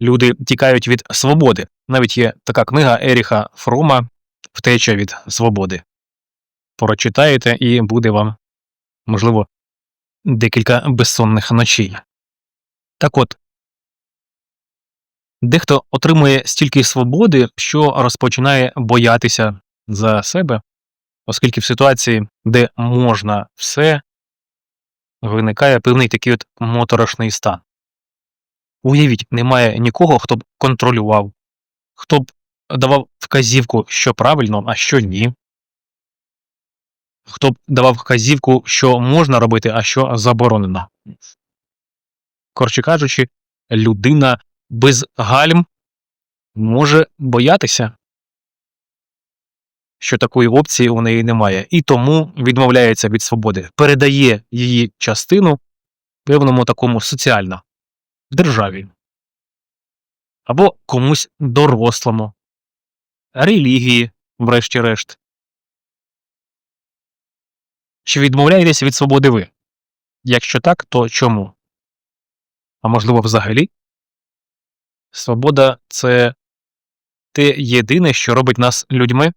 люди тікають від свободи. Навіть є така книга Еріха Фрома Втеча від свободи. Прочитаєте, і буде вам, можливо, декілька безсонних ночей. Так от, дехто отримує стільки свободи, що розпочинає боятися за себе, оскільки в ситуації, де можна все, виникає певний такий от моторошний стан. Уявіть, немає нікого, хто б контролював, хто б давав вказівку, що правильно, а що ні. Хто б давав вказівку, що можна робити, а що заборонено. Коротше кажучи, людина без гальм може боятися, що такої опції у неї немає, і тому відмовляється від свободи, передає її частину певному такому соціально державі або комусь дорослому, релігії, врешті-решт. Чи відмовляєтесь від свободи ви? Якщо так, то чому? А можливо, взагалі? Свобода це те єдине, що робить нас людьми?